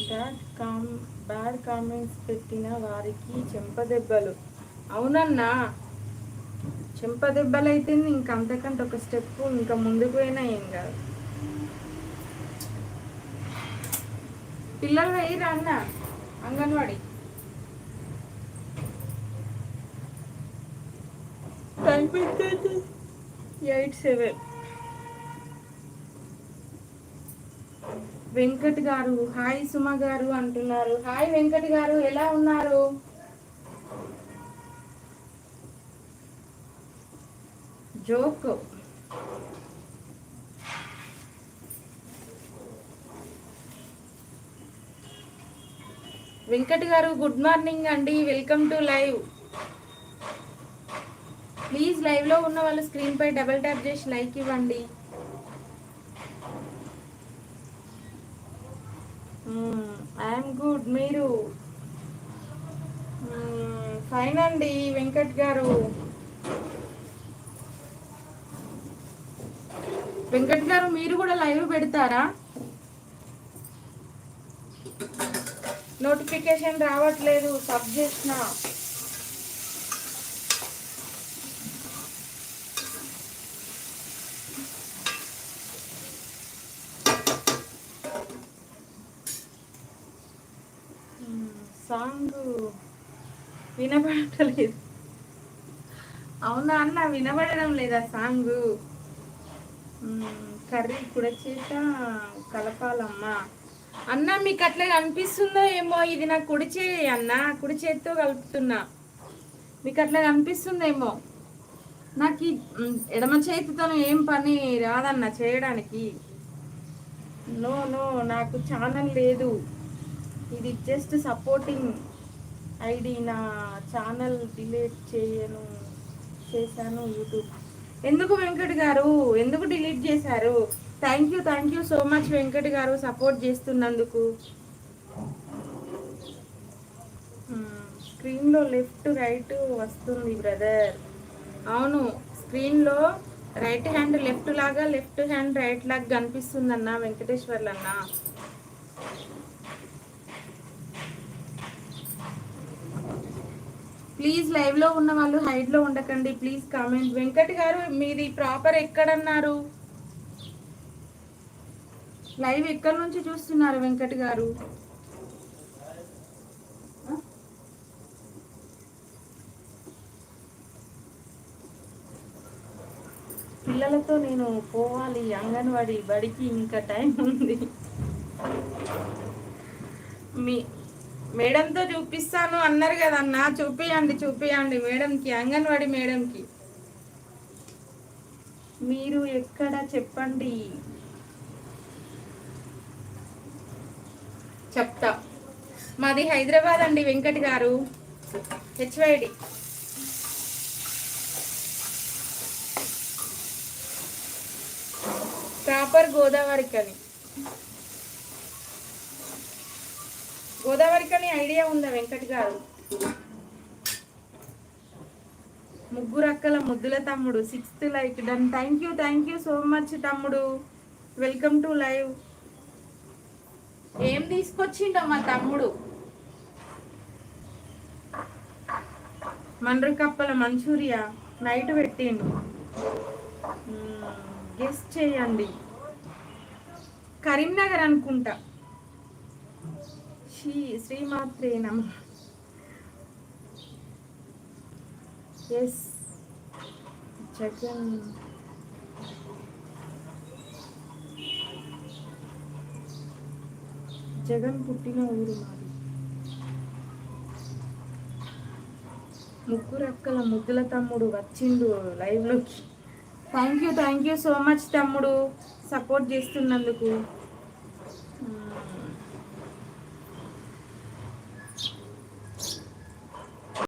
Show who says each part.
Speaker 1: Bad com bad comments పెట్టిన వారికి చెంపదెబ్బలు అవునన్నా చెంపదెబ్బలు అయితే ఇంకంతకంటే ఒక స్టెప్ ఇంకా ముందుకు పోయినా ఏం కాదు. పిల్లలు వేయరా అన్న. అంగన్వాడి. Eight seven. వెంకట్ గారు హాయ్ సుమ గారు అంటున్నారు. హాయ్ వెంకట్ గారు ఎలా ఉన్నారు? జోక్. వెంకట్ గారు గుడ్ మార్నింగ్ అండి. వెల్కమ్ టు లైవ్ ప్లీజ్ లైవ్లో ఉన్న వాళ్ళు స్క్రీన్పై డబల్ ట్యాప్ చేసి లైక్ ఇవ్వండి. Hmm, ఐఎమ్ గుడ్ మీరు? Hmm, ఫైన్ అండి వెంకట్ గారు. వెంకట్ గారు మీరు కూడా లైవ్ పెడతారా? నోటిఫికేషన్ రావట్లేదు సబ్ చేసిన. సాంగ్ వినబడట్లేదు అవునా అన్న వినబడడం లేదా సాంగ్? కర్రీ కూడా చేత కలపాలమ్మా. అన్న మీకు అట్లా కనిపిస్తుందో ఏమో. ఇది నా కుడి చేయి అన్న. కుడి చేతితో కలుపుతున్నా. మీకు అట్లా కనిపిస్తుందేమో నాకు ఈ ఎడమ చేతితో ఏం పని రాదన్న చేయడానికి. నో నో నాకు ఛానల్ లేదు. ఇది జస్ట్ సపోర్టింగ్ ఐడి నా ఛానల్ డిలీట్ చేయను చేశాను యూట్యూబ్. ఎందుకు వెంకట్ గారు? ఎందుకు డిలీట్ చేశారు? Thank you thank you so much Venkat గారు సపోర్ట్ చేస్తున్నందుకు. స్క్రీన్లో లెఫ్ట్ రైట్ వస్తుంది బ్రదర్ అవును స్క్రీన్లో రైట్ హ్యాండ్ లెఫ్ట్ లాగా లెఫ్ట్ హ్యాండ్ రైట్ లాగా కనిపిస్తుందన్న వెంకటేశ్వర్లన్న. ప్లీజ్ లైవ్లో ఉన్న వాళ్ళు హైట్లో ఉండకండి ప్లీజ్ కామెంట్ వెంకట్ గారు మీది ప్రాపర్ ఎక్కడన్నారు? లైవ్ ఎక్కడి నుంచి చూస్తున్నారు వెంకట్ గారు? పిల్లలతో నేను పోవాలి అంగన్వాడి బడికి ఇంకా టైం ఉంది. మీ మేడంతో చూపిస్తాను అన్నారు కదన్నా. చూపియండి చూపియండి మేడంకి అంగన్వాడి మేడంకి. మీరు ఎక్కడ చెప్పండి? చెప్తా. మాది హైదరాబాద్ అండి వెంకట్ గారు. హెచ్వైడి ప్రాపర్ గోదావరికని గోదావరికని ఐడియా ఉందా వెంకట్ గారు? ముగ్గురు అక్కల ముద్దుల తమ్ముడు sixth like done thank you thank you so much తమ్ముడు. వెల్కమ్ టు లైవ్ ఏం తీసుకొచ్చిండో మా తమ్ముడు? మండ్రి కప్పల మంచూరియా నైట్ పెట్టిండు. గెస్ట్ చేయండి. కరీంనగర్ అనుకుంటా. శ్రీ శ్రీమాత్రే నమ. ఎస్ జగన్. జగన్ పుట్టిన ఊరు మాది. ముగ్గురు అక్కల ముద్దుల తమ్ముడు వచ్చిండు లైవ్లోకి. Thank you thank you so much తమ్ముడు. సపోర్ట్ చేస్తున్నందుకు.